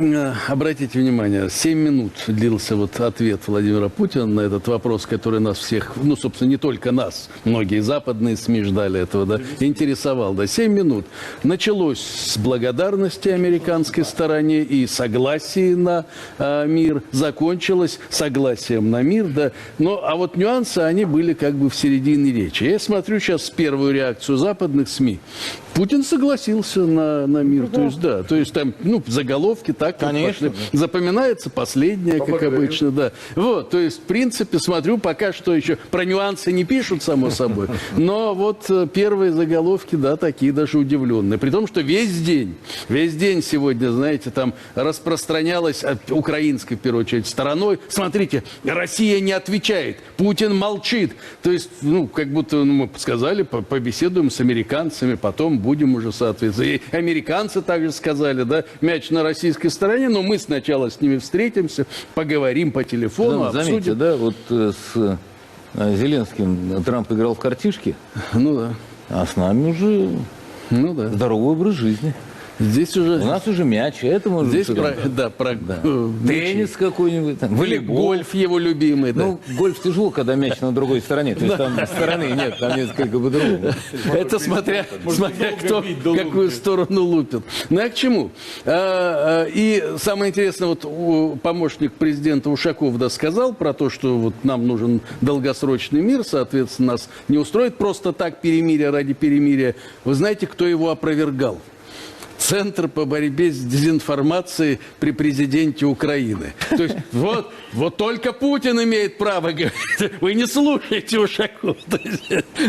Э, Обратите внимание, 7 минут длился вот ответ Владимира Путина на этот вопрос, который нас всех, ну, собственно, не только нас, многие западные СМИ ждали этого, да, интересовал, да, 7 минут. Началось с благодарности американской стороне и согласия на а, мир, закончилось согласием на мир, да, но, а вот нюансы, они были как бы в середине речи. Я смотрю сейчас первую реакцию западных СМИ. Путин согласился на, на мир, то есть, да, то есть там, ну, заголовки так, Конечно, пошли. Запоминается последнее, как обычно, да. Вот, то есть, в принципе, смотрю, пока что еще про нюансы не пишут, само собой, но вот э, первые заголовки, да, такие даже удивленные. При том, что весь день, весь день сегодня, знаете, там распространялось от украинской, в первую очередь, стороной. Смотрите, Россия не отвечает, Путин молчит. То есть, ну, как будто ну, мы сказали, по- побеседуем с американцами, потом будем уже, соответственно. И американцы также сказали, да, мяч на российской стороне, но мы сначала с ними встретимся, поговорим по телефону, Ну, заметьте, обсудим. да, вот э, с э, Зеленским Трамп играл в картишки, Ну да, а с нами уже ну да. здоровый образ жизни. Здесь У уже... нас уже мяч, а это может Здесь про, да, про э, Теннис какой-нибудь, там, волейбол. гольф его любимый, да. Ну, гольф тяжело, когда мяч на другой стороне. То есть там стороны нет, там несколько по-другому. Это смотря, смотря кто какую сторону лупит. Ну а к чему? А, а, И самое интересное, вот у- помощник президента Ушаков да, сказал про то, что вот нам нужен долгосрочный мир, соответственно, нас не устроит просто так перемирие ради перемирия. Вы знаете, кто его опровергал? Центр по борьбе с дезинформацией при президенте Украины. То есть вот, вот только Путин имеет право говорить. Вы не слушаете Ушаков.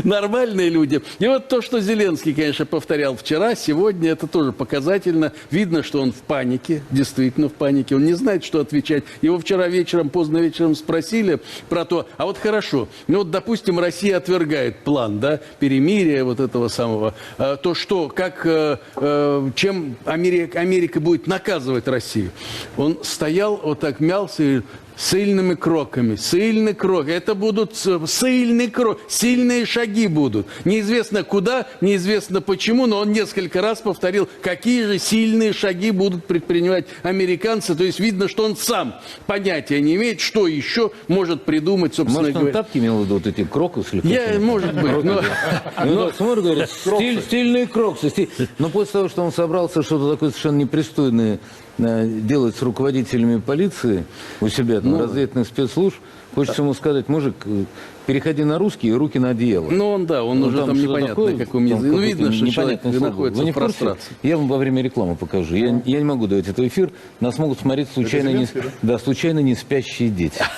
Нормальные люди. И вот то, что Зеленский, конечно, повторял вчера, сегодня, это тоже показательно. Видно, что он в панике, действительно в панике. Он не знает, что отвечать. Его вчера вечером, поздно вечером спросили про то, а вот хорошо, ну вот, допустим, Россия отвергает план, да, перемирия вот этого самого, А, то что, как, э, э, чем Америка, Америка будет наказывать Россию? Он стоял, вот так мялся и Сильными кроками, сильный крок. Это будут с- сильный крок, сильные шаги будут. Неизвестно куда, неизвестно почему, но он несколько раз повторил, какие же сильные шаги будут предпринимать американцы. То есть видно, что он сам понятия не имеет, что еще может придумать, собственно Может, он говоря. тапки имел в виду, вот эти крокусы? Я, может быть, но... Ну, так смотрит, говорит, стиль, стильные кроксы. стиль- Но после того, что он собрался что-то такое совершенно непристойное делать с руководителями полиции у себя, Ну там, разведных спецслужб, хочется ему сказать, мужик, э, переходи на русский и руки на дело. Ну, он, да, он Ну, уже там, что-то непонятно такое, на каком там языке. Ну, видно, что человек слово. находится Вы не в прострации. Я вам во время рекламы покажу. Я, я не могу давать этот эфир. Нас могут смотреть случайно, не, да, случайно не спящие дети.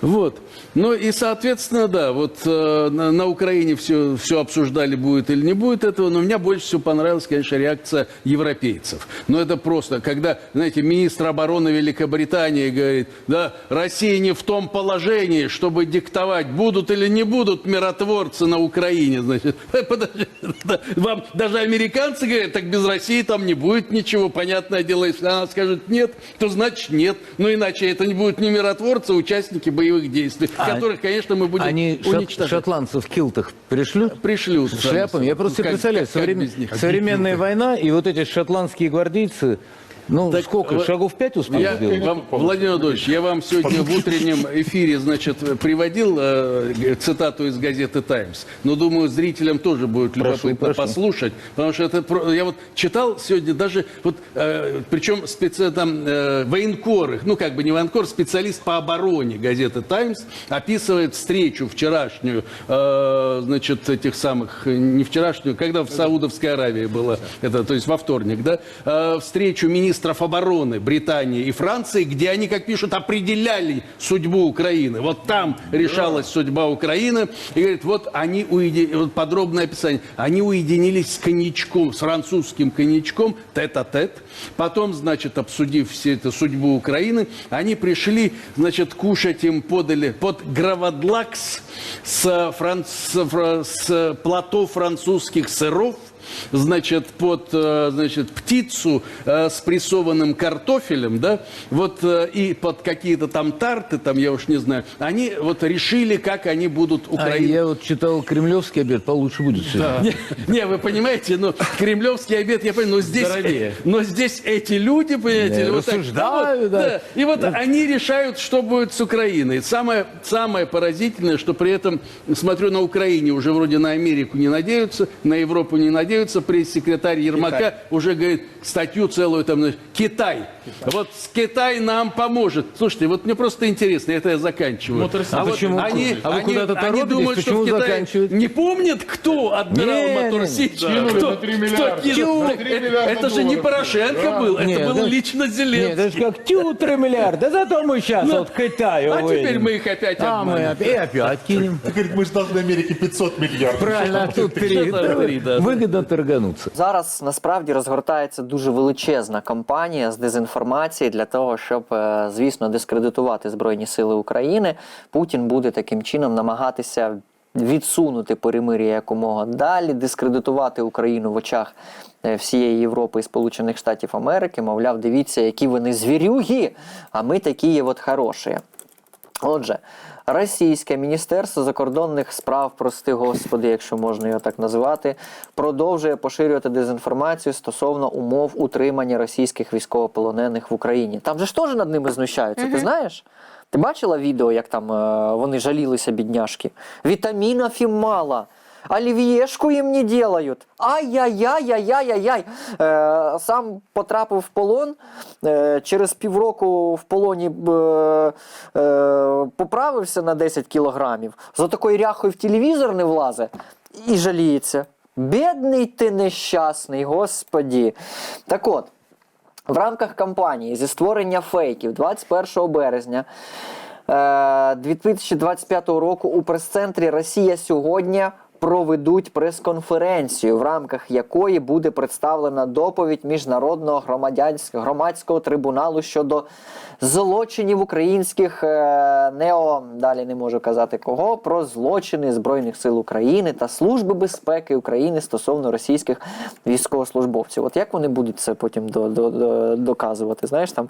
Вот. Ну и, соответственно, да, вот э, на, на Украине все, все обсуждали, будет или не будет этого, но мне больше всего понравилась, конечно, реакция европейцев. Но это просто, когда, знаете, министр обороны Великобритании говорит, да, Россия не в том положении, чтобы диктовать, будут или не будут миротворцы на Украине, значит. Подожди, да, вам даже американцы говорят, так без России там не будет ничего, понятное дело, если она скажет нет, то значит нет. Ну иначе это не будут не миротворцы, а участники боевых действий, А которых, конечно, мы будем Они шот- уничтожать. шотландцев в килтах пришлют? Пришлют. С шляпами. Я просто себе Как- представляю, как- как современ- без них? современная война, и вот эти шотландские гвардейцы, ну, Так, сколько, вы- шагов пять успели Я, сделать? вам, Владимир Владимирович, я вам сегодня в утреннем эфире, значит, приводил э, цитату из газеты «Таймс», но думаю, зрителям тоже будет Прошу, любопытно прошу. послушать, потому что это, я вот читал сегодня даже, вот, э, причем специ, там, э, военкоры, ну, как бы не военкор, специалист по обороне газеты «Таймс» описывает встречу вчерашнюю, э, значит, этих самых, не вчерашнюю, когда в Саудовской Аравии было, это, то есть во вторник, да, э, встречу министров обороны Британии и Франции, где они, как пишут, определяли судьбу Украины. Вот там решалась судьба Украины. И говорит, вот они уеди... вот подробное описание. Они уединились с коньячком, с французским коньячком, тет-а-тет. Потом, значит, обсудив все это судьбу Украины, они пришли, значит, кушать им подали под Гравадлакс с, франц... с плато французских сыров, значит, под, э, значит, птицу э, с прессованным картофелем, да, вот, э, и под какие-то там тарты, там, я уж не знаю, они вот решили, как они будут А Украину... я вот читал кремлевский обед, получше будет сегодня. Не, не, вы понимаете, ну, кремлевский обед, я понимаю, но здесь, Дорогие. но здесь эти люди, понимаете, Не, вот так, рассуждают, вот, да. И вот они решают, что будет с Украиной. Самое, самое поразительное, что при этом, смотрю, на Украине уже вроде на Америку не надеются, на Европу не надеются, пресс-секретарь Ермака уже говорит статью целую там, Китай. Вот с Китай нам поможет. Слушайте, вот мне просто интересно, это я заканчиваю. Мотор- А вот почему- они, а вы они- куда-то они торопитесь? думают, что в Почему Китае заканчивать? не помнят, кто адмирал Не, Мотор не, Сич? Кинули Кто, на 3 кто миллиарда. кинул? На Так 3 это, миллиарда это же не долларов. Порошенко Да. был, это Не, был да. лично Нет, Зеленский. это же как тю 3 миллиарда, зато мы сейчас вот Китаю а теперь выйдем. мы их опять А мы обманем. опять, и опять кинем. Говорит, мы же должны Америке 500 миллиардов. Правильно, а тут три. Что там три, да. Выгодно торгануться. Зараз насправді розгортається дуже величезна кампанія з дезінформації для того, щоб, е, звісно, дискредитувати Збройні Сили України. Путін буде таким чином намагатися відсунути перемир'я якомога далі, дискредитувати Україну в очах е, всієї Європи і Сполучених Штатів Америки. Мовляв, дивіться, які вони звірюги, а ми такі є от хороші. Отже, Російське Міністерство закордонних справ, прости господи, якщо можна його так називати, продовжує поширювати дезінформацію стосовно умов утримання російських військовополонених в Україні. Там же ж теж над ними знущаються, ти знаєш? Ти бачила відео, як там е, вони жалілися, бідняшки? Вітамінів і мало. Олів'єшку їм не делають. Ай-яй-яй-яй-яй-яй. Е, сам потрапив в полон. Е, через півроку в полоні е, е, поправився на 10 кілограмів. За такою ряхою в телевізор не влазе і жаліється. Бідний ти нещасний, господі. Так от. В рамках кампанії зі створення фейків 21 березня е, 2025 року у прес-центрі Росія сьогодні проведуть прес-конференцію, в рамках якої буде представлена доповідь міжнародного громадянського громадського трибуналу щодо злочинів українських е, нео далі не можу казати кого про злочини збройних сил України та служби безпеки України стосовно російських військовослужбовців. От як вони будуть це потім до, до, до, доказувати? Знаєш, там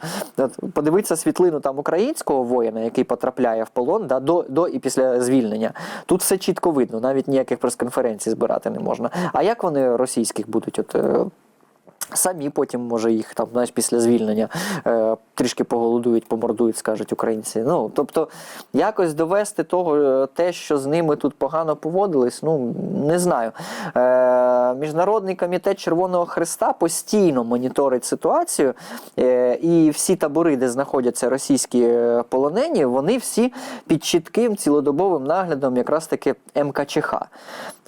подивитися світлину там українського воїна, який потрапляє в полон, да, до, до і після звільнення. Тут все чітко видно, навіть ніяких прес-конференцій збирати не можна. А як вони російських будуть? От, е, Самі потім, може, їх там, знаєш, після звільнення е, трішки поголодують, помордують, скажуть українці. Ну, тобто, якось довести того, е, те, що з ними тут погано поводились, ну, не знаю. Е, Міжнародний комітет Червоного Христа постійно моніторить ситуацію, е, і всі табори, де знаходяться російські е, полонені, вони всі під чітким цілодобовим наглядом якраз таки МКЧХ.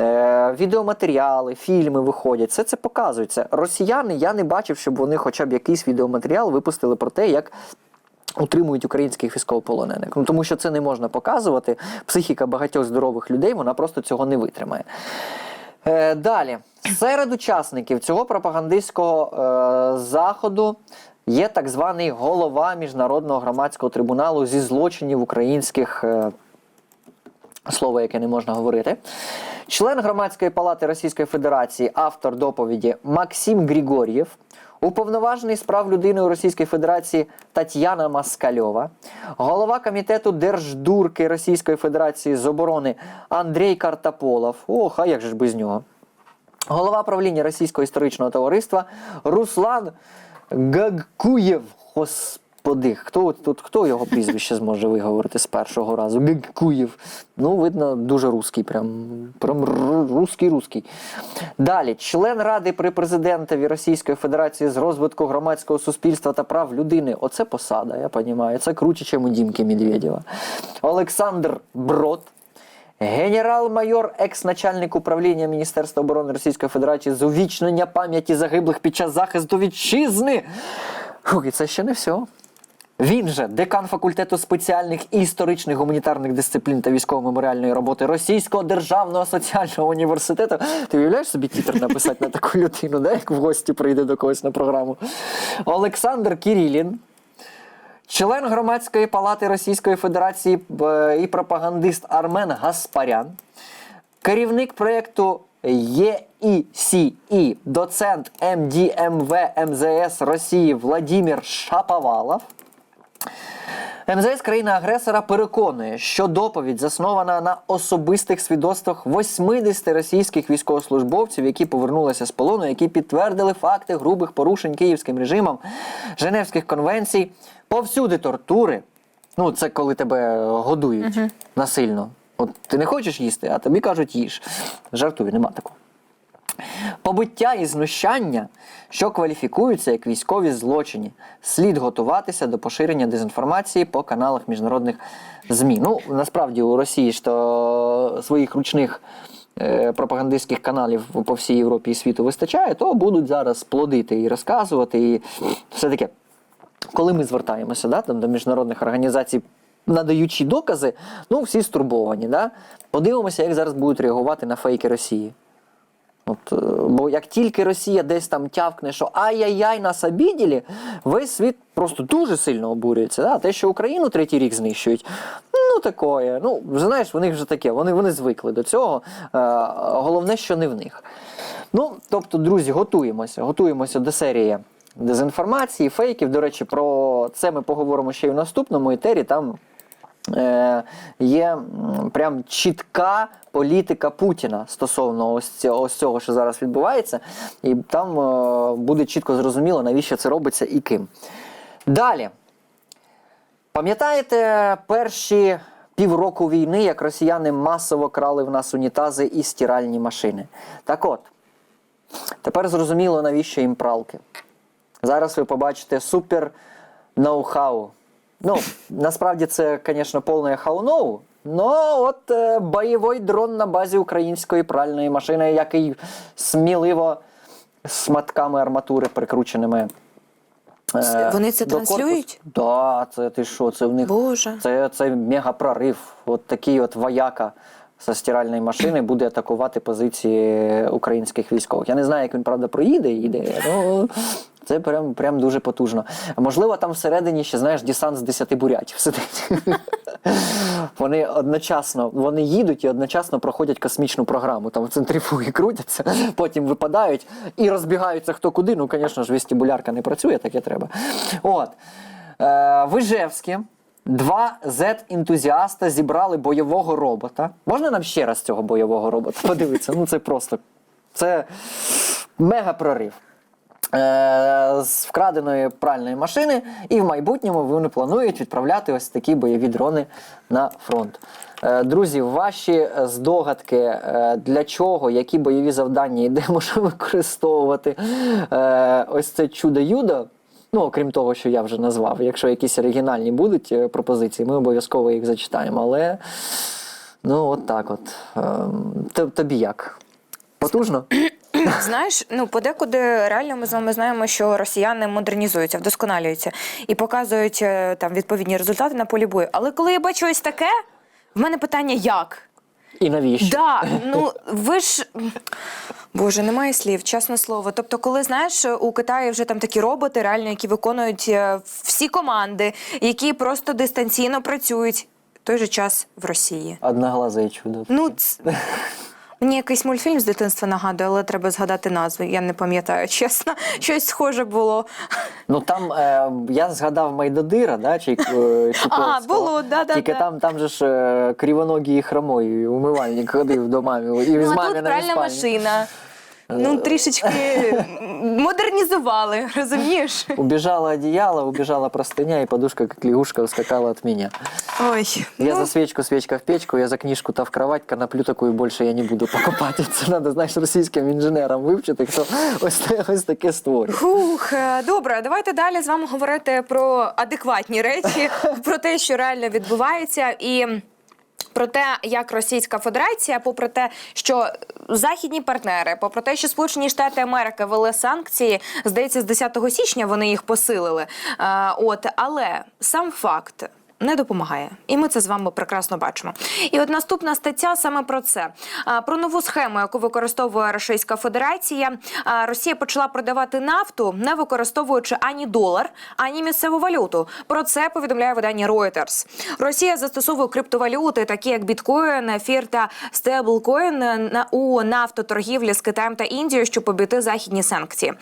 Е, відеоматеріали, фільми виходять, все це показується. Росіяни, я не бачив, щоб вони хоча б якийсь відеоматеріал випустили про те, як. Утримують українських військовополонених. Ну, тому що це не можна показувати. Психіка багатьох здорових людей вона просто цього не витримає. Е, далі, серед учасників цього пропагандистського е, заходу є так званий голова Міжнародного громадського трибуналу зі злочинів українських. Е, слово, яке не можна говорити. Член громадської палати Російської Федерації, автор доповіді Максим Григор'єв, уповноважений справ людини у Російській Федерації Тетяна Маскальова, голова комітету Держдурки Російської Федерації з оборони Андрій Картаполов. Ох, а як же ж без нього? Голова правління Російського історичного товариства Руслан Гагкуєв. Господи, хто тут хто його прізвище зможе виговорити з першого разу? Гагкуєв. Ну, видно, дуже русський, прям, прям русський русський. Далі, член Ради при президентові Російської Федерації з розвитку громадського суспільства та прав людини. Оце посада, я розумію. Це круче, ніж у Дімки Медведєва. Олександр Брод. Генерал-майор, екс-начальник управління Міністерства оборони Російської Федерації з увічнення пам'яті загиблих під час захисту вітчизни. Фух, і це ще не все. Він же декан факультету спеціальних і історичних гуманітарних дисциплін та військово-меморіальної роботи Російського державного соціального університету. Ти уявляєш собі тітр написати на таку людину, да, як в гості прийде до когось на програму? Олександр Кірілін, член громадської палати Російської Федерації е, і пропагандист Армен Гаспарян, керівник проєкту ЕІСІ, доцент МДМВ МЗС Росії Владимир Шаповалов. МЗС країни-агресора переконує, що доповідь заснована на особистих свідоцтвах 80 російських військовослужбовців, які повернулися з полону, які підтвердили факти грубих порушень київським режимом Женевських конвенцій, повсюди тортури. Ну, це коли тебе годують насильно. От ти не хочеш їсти, а тобі кажуть їж. Жартую, нема такого. Побиття і знущання, що кваліфікуються як військові злочини, слід готуватися до поширення дезінформації по каналах міжнародних ЗМІ. Ну, насправді у Росії ж то своїх ручних е, пропагандистських каналів по всій Європі і світу вистачає, то будуть зараз плодити і розказувати, і все таке. Коли ми звертаємося да, там, до міжнародних організацій, надаючи докази, ну всі стурбовані. Да? Подивимося, як зараз будуть реагувати на фейки Росії. От, е, бо як тільки Росія десь там тявкне, що ай-яй-яй нас обіділи, весь світ просто дуже сильно обурюється. Да? Те, що Україну третій рік знищують, ну такое. Ну, знаєш, в вже таке, вони, вони звикли до цього. Е, головне, що не в них. Ну, тобто, друзі, готуємося. Готуємося до серії дезінформації, фейків. До речі, про це ми поговоримо ще й в наступному етері. Там є прям чітка політика Путіна стосовно ось цього, що зараз відбувається, і там е, буде чітко зрозуміло, навіщо це робиться і ким. Далі. Пам'ятаєте перші півроку війни, як росіяни масово крали в нас унітази і стиральні машини? Так от, тепер зрозуміло, навіщо їм пралки. Зараз ви побачите супер ноу-хау. Ну, насправді це, звісно, повне хауноу. Ну, от е, бойовий дрон на базі української пральної машини, який сміливо з матками арматури прикрученими. е, Вони це до корпусу. транслюють? Да, це ти що, це в них Боже. це, це мега прорив. От такий от вояка зі стиральної машини буде атакувати позиції українських військових. Я не знаю, як він правда проїде, їде. Ну це прям, прям дуже потужно. Можливо, там всередині ще знаєш десант з 10 бурятів сидить. Вони одночасно вони їдуть і одночасно проходять космічну програму. Там центрифуги крутяться, потім випадають і розбігаються хто куди. Ну, звісно ж, вестибулярка не працює, таке треба. От. Е, в Ижевське два Z-ентузіаста зібрали бойового робота. Можна нам ще раз цього бойового робота подивитися? Ну це просто це мега прорив. Е, з вкраденої пральної машини, і в майбутньому вони планують відправляти ось такі бойові дрони на фронт. Е, Друзі, ваші здогадки, е, для чого, які бойові завдання і де можна використовувати ось це чудо-юдо. Ну, окрім того, що я вже назвав. Якщо якісь оригінальні будуть е, пропозиції, ми обов'язково їх зачитаємо. Але ну, от так от. Ем, Тобі як? Потужно? Знаєш, ну подекуди реально ми з вами знаємо, що росіяни модернізуються, вдосконалюються і показують е, там відповідні результати на полі бою. Але коли я бачу ось таке, в мене питання як? І навіщо? Да, ну ви ж. Боже, немає слів, чесне слово. Тобто, коли знаєш, у Китаї вже там такі роботи, реально, які виконують е, всі команди, які просто дистанційно працюють в той же час в Росії. Одноглазе чудо. Ну, ц... мені якийсь мультфільм з дитинства нагадує, але треба згадати назву. Я не пам'ятаю, чесно. Щось схоже було. Ну там е, я згадав Майдодира, да, чи, е, А, було, да-да-да. Тільки там, там же ж е, кривоногий і хромой умивальник ходив до мамі. І з ну, а мамі тут на машина. Ну, трішечки модернізували, розумієш? Убежала одеяло, убежала простыня, и подушка, как лягушка, ускакала от меня. Ой. Я ну, за свечку, свечка в печку, я за книжку-то в кровать, коноплю такую больше я не буду покупати. Це треба, знаєш, російським інженерам вивчити, хто ось, та- ось таке створює. Фух, е, добре, давайте далі з вами говорити про адекватні речі, про те, що реально відбувається, і про те, як Російська Федерація, попри те, що західні партнери, попри те, що Сполучені Штати Америки вели санкції, здається, з 10 січня вони їх посилили. Е, От, але сам факт. Не допомагає, і ми це з вами прекрасно бачимо. І от наступна стаття саме про це про нову схему, яку використовує Російська Федерація. Росія почала продавати нафту, не використовуючи ані долар, ані місцеву валюту. Про це повідомляє видання Reuters. Росія застосовує криптовалюти, такі як біткоін, ефір та стеблкоін на у нафтоторгівлі з Китаєм та Індією, щоб обійти західні санкції.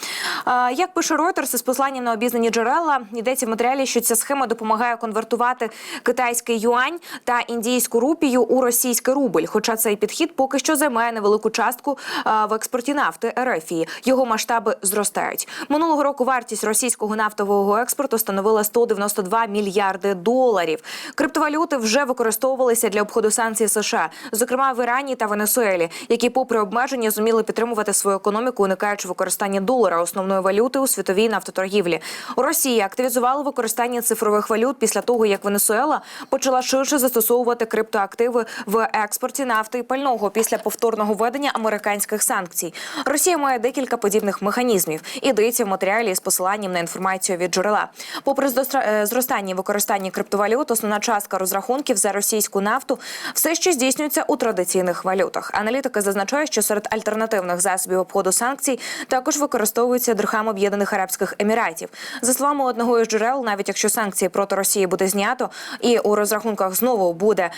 Як пише Reuters із посланням на обізнані джерела, йдеться в матеріалі, що ця схема допомагає конвертувати китайський юань та індійську рупію у російський рубль. Хоча цей підхід поки що займає невелику частку в експорті нафти РФії. Його масштаби зростають. Минулого року вартість російського нафтового експорту становила 192 мільярди доларів. Криптовалюти вже використовувалися для обходу санкцій США, зокрема в Ірані та Венесуелі, які, попри обмеження, зуміли підтримувати свою економіку, уникаючи використання долара основної валюти у світовій нафтоторгівлі. Росія активізувала використання цифрових валют після того, як Венесуела почала ширше застосовувати криптоактиви в експорті нафти і пального після повторного введення американських санкцій. Росія має декілька подібних механізмів. Ідеться в матеріалі з посиланням на інформацію від джерела. Попри е, зростання використання криптовалют, основна частка розрахунків за російську нафту все ще здійснюється у традиційних валютах. Аналітики зазначають, що серед альтернативних засобів обходу санкцій також використовується дирхам Об'єднаних Арабських Еміратів. За словами одного із джерел, навіть якщо санкції проти Росії буде знято і у розрахунках знову буде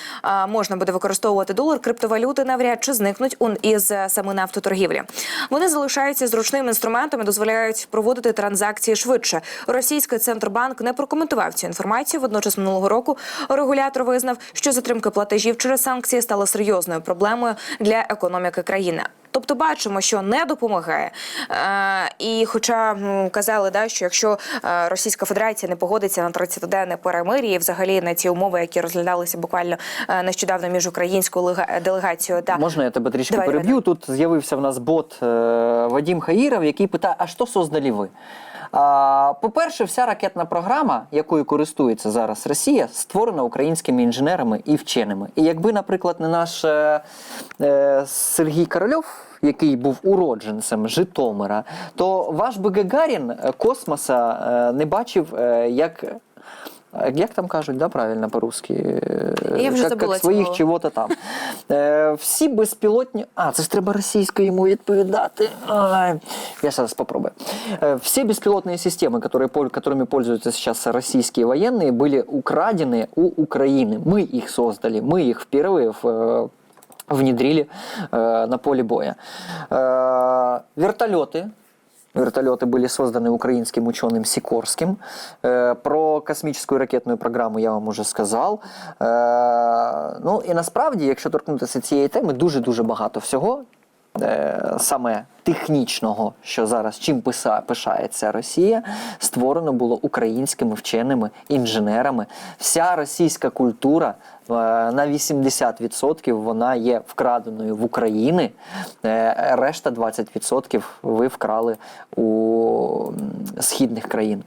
можна буде використовувати долар, криптовалюти навряд чи зникнуть із е, саме нафтоторгівлі. Вони залишаються зручним інструментом і дозволяють проводити транзакції швидше. Російський центробанк не прокоментував цю інформацію. Водночас минулого року регулятор визнав, що затримка платежів через санкції стала серйозною проблемою для економіки країни. Тобто бачимо, що не допомагає. Е, і хоча казали, да, що якщо е, Російська Федерація не погодиться на 30-денне перемир'я, і взагалі на ці умови, які розглядалися буквально е, нещодавно між українською лега- делегацією та Можна я тебе трішки переб'ю? Тут з'явився в нас бот Вадім Хаїров, який питає: а що создали ви? По-перше, вся ракетна програма, якою користується зараз Росія, створена українськими інженерами і вченими. І якби, наприклад, не наш е, е, Сергій Корольов, який був уродженцем Житомира, то ваш би Гагарін е, космоса е, не бачив як. е, Як там кажуть, да, правильно по-русски? Е, Я вже як, забула як цю своїх мову. чого-то там. Е, всі безпілотні. А, це ж треба російською йому відповідати. Ай. Я зараз спробую. Е, все беспилотные системы, которые, пол- которыми пользуются сейчас российские военные, были украдены у Украины. Мы их создали, мы их впервые в, э, внедрили э, на поле боя. Э, вертолеты. Вертолеты были созданы украинским ученым Сикорским. Э, Про космическую ракетную програму я вам уже сказав. Е, Ну і насправді, якщо торкнутися цієї теми, дуже-дуже багато всього. е, Саме технічного, що зараз чим писа- пишається Росія, створено було українськими вченими інженерами. Вся російська культура е, на 80% вона є вкраденою в Україні. Е, Решта 20% ви вкрали у східних країн.